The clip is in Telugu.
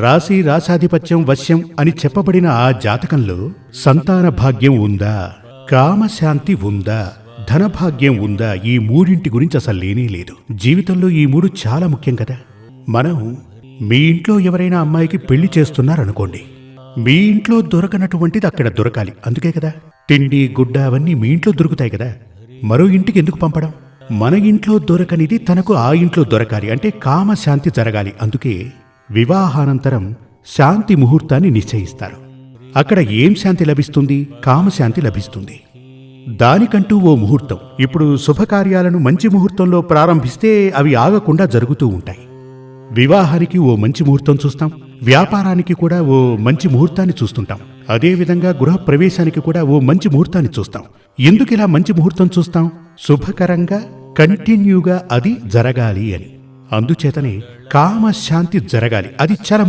రాశి రాశాధిపత్యం వశ్యం అని చెప్పబడిన ఆ జాతకంలో సంతాన భాగ్యం ఉందా? కామశాంతి ఉందా? ధనభాగ్యం ఉందా? ఈ మూడింటి గురించి అసలు లేనే లేదు. జీవితంలో ఈ మూడు చాలా ముఖ్యం కదా. మనం మీ ఇంట్లో ఎవరైనా అమ్మాయికి పెళ్ళి చేస్తున్నారనుకోండి మీ ఇంట్లో దొరకనటువంటిది అక్కడ దొరకాలి. అందుకే కదా. తిండి గుడ్డ అవన్నీ మీ ఇంట్లో దొరుకుతాయి కదా. మరో ఇంటికి ఎందుకు పంపడం? మన ఇంట్లో దొరకనిది తనకు ఆ ఇంట్లో దొరకాలి. అంటే కామశాంతి జరగాలి. అందుకే వివాహానంతరం శాంతి ముహూర్తాన్ని నిశ్చయిస్తారు. అక్కడ ఏం శాంతి లభిస్తుంది? కామశాంతి లభిస్తుంది. దానికంటూ ఓ ముహూర్తం. ఇప్పుడు శుభకార్యాలను మంచి ముహూర్తంలో ప్రారంభిస్తే అవి ఆగకుండా జరుగుతూ ఉంటాయి. వివాహానికి ఓ మంచి ముహూర్తం చూస్తాం. వ్యాపారానికి కూడా ఓ మంచి ముహూర్తాన్ని చూస్తుంటాం. అదేవిధంగా గృహ ప్రవేశానికి కూడా ఓ మంచి ముహూర్తాన్ని చూస్తాం. ఎందుకు ఇలా మంచి ముహూర్తం చూస్తాం? శుభకరంగా కంటిన్యూగా అది జరగాలి అని. అందుచేతనే కామశాంతి జరగాలి. అది చాలా